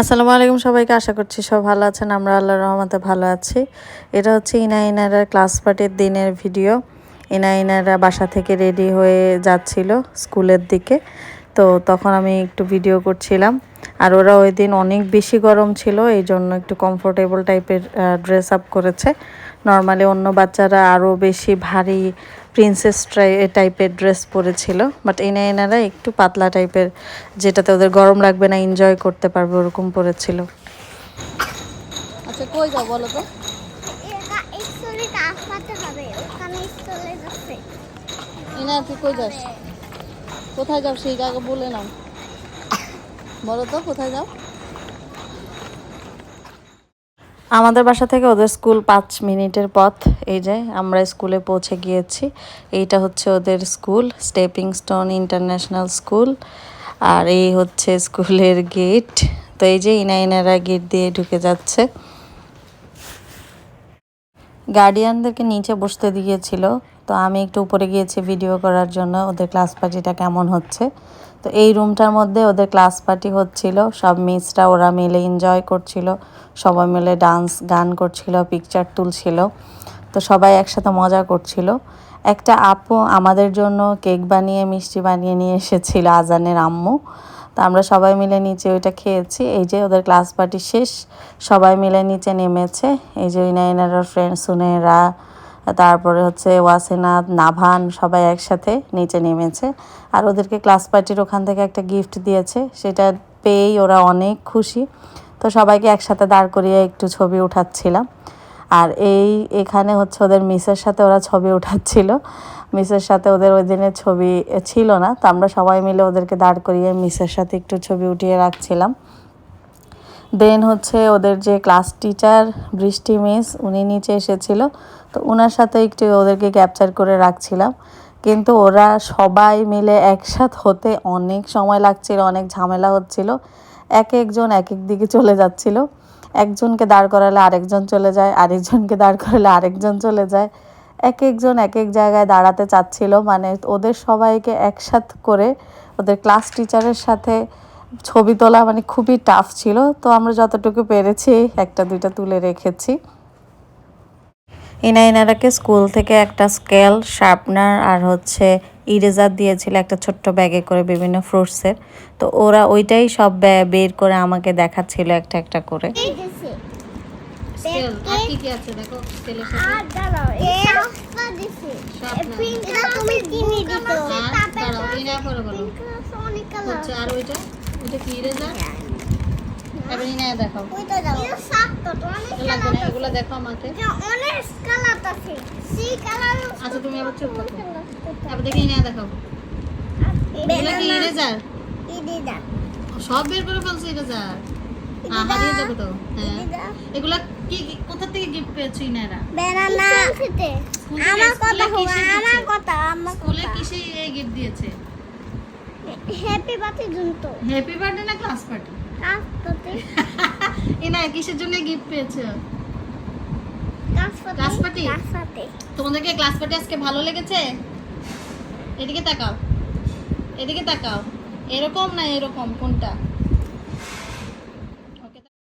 আসসালামু আলাইকুম সবাইকে, আশা করছি সব ভালো আছেন। আমরা আল্লাহর রহমতে ভালো আছি। এটা হচ্ছে ইনা ইনারা ক্লাস পার্টির দিনের ভিডিও। ইনা ইনারা বাসা থেকে রেডি হয়ে যাচ্ছিল স্কুলের দিকে। তো তখন আমি একটু ভিডিও করছিলাম। আর ওরা ওই দিন অনেক বেশি গরম ছিল, এই জন্য একটু কমফোর্টেবল টাইপের ড্রেস আপ করেছে। নর্মালি অন্য বাচ্চারা আরও বেশি ভারী প্রিন্সেস টাইপের ড্রেস পরেছিল বাট এনে এনারা একটু পাতলা টাইপের যেটাতে ওদের গরম লাগবে না এনজয় করতে পারবে ওরকম পরেছিল। আচ্ছা কই যাও বলো তো? তুই কই যাস? কোথায় যাও সেই জায়গা বলে নাও। বলো তো কোথায় যাও? আমাদের বাসা থেকে ওদের স্কুল পাঁচ মিনিটের পথ। এই যে, আমরা স্কুলে পৌঁছে গিয়েছি। এইটা হচ্ছে ওদের school stepping stone international school আর এই হচ্ছে স্কুলের গেট তো এই যে ইনা ইনারা গেট দিয়ে ঢুকে যাচ্ছে। গার্ডিয়ানদেরকে নিচে বসতে দিয়েছিল। তো আমি একটু উপরে গিয়েছি ভিডিও করার জন্য। ওদের ক্লাস পার্টিটা কেমন হচ্ছে? তো এই রুমটার মধ্যে ওদের ক্লাস পার্টি হচ্ছিল, সব মিসরা ওরা মিলে এনজয় করছিল, সবাই মিলে ডান্স গান করছিল পিকচার তুলছিল, তো সবাই একসাথে মজা করছিল। একটা আপু আমাদের জন্য কেক বানিয়ে, মিষ্টি বানিয়ে নিয়ে এসেছিল আজানের আম্মু, তো আমরা সবাই মিলে নিচে ওইটা খেয়েছি। এই যে ওদের ক্লাস পার্টি শেষ, সবাই মিলে নিচে নেমেছে। এই যে ইনাইনার ফ্রেন্ড সুনেরা তারপরে হচ্ছে ওয়াসেনা নাভান সবাই একসাথে নিচে নেমেছে। আর ওদেরকে ক্লাস পার্টির ওখান থেকে একটা গিফট দিয়েছে, সেটা পেয়েই ওরা অনেক খুশি। তো সবাইকে একসাথে দাঁড় করিয়ে একটু ছবি উঠাচ্ছিলাম। আর এই এখানে হচ্ছে ওদের মিসের সাথে ওরা ছবি উঠাচ্ছিল। মিসের সাথে ওদের ওই দিনের ছবি ছিল না, তো আমরা সবাই মিলে ওদেরকে দাঁড় করিয়ে মিসের সাথে একটু ছবি উঠিয়ে রাখছিলাম। দেন হচ্ছে ওদের যে ক্লাস টিচার বৃষ্টি মিস, উনি নিচে এসেছিল। তো ওনার সাথে একটু ওদেরকে ক্যাপচার করে রাখছিলাম। কিন্তু ওরা সবাই মিলে একসাথ হতে অনেক সময় লাগছিল, অনেক ঝামেলা হচ্ছিল। এক একজন এক এক দিকে চলে যাচ্ছিল। একজনকে দাঁড় করালে আরেকজন চলে যায়, আরেকজনকে দাঁড় করালে আরেকজন চলে যায়। এক একজন এক এক জায়গায় দাঁড়াতে চাচ্ছিল। মানে ওদের সবাইকে একসাথ করে ওদের ক্লাস টিচারের সাথে ছবি তোলা মানে খুবই টাফ ছিল তো আমরা যতটুকু পেরেছি একটা দুইটা তুলে রেখেছি। ইনা ইনারাকে স্কুল থেকে একটা স্কেল শার্পনার আর হচ্ছে ইরেজার দিয়েছিল একটা ছোট্ট ব্যাগে করে বিভিন্ন ফ্রুটসের তো ওরা ওইটাই সব ব্যা- বের করে আমাকে দেখাচ্ছিল একটা একটা করে। আর কি এটা কি ইরেজার এবার ইনা দেখাও ওইটা দাও এটা সাতটা তো অনেক এগুলো না দেখো আমাকে। অনেক কালার আছে। সি কালার আচ্ছা তুমি আবার চুপ থাকো এবার দেখি ইনা দেখাও এগুলো কি ইরেজার ইদিদা সব বের করে ফেলছে ইরেজার হারিয়ে যাবে তো। হ্যাঁ। এগুলা কি কোথা থেকে গিফট পেয়েছ ইনারা স্কুলে- আমার কথা কিসে আমার কথা আমার স্কুলে কিসে এই গিফট দিয়েছে? হ্যাপি বার্থডে জুনতো হ্যাপি বার্থডে না ক্লাস পার্টি ক্লাস পার্টি এনা কিসের জন্য গিফট পেয়েছ? ক্লাস পার্টি ক্লাস পার্টি তোমাদেরকে ক্লাস পার্টি আজকে ভালো লেগেছে? এদিকে তাকাও। এদিকে তাকাও। এরকম না এরকম? কোনটা?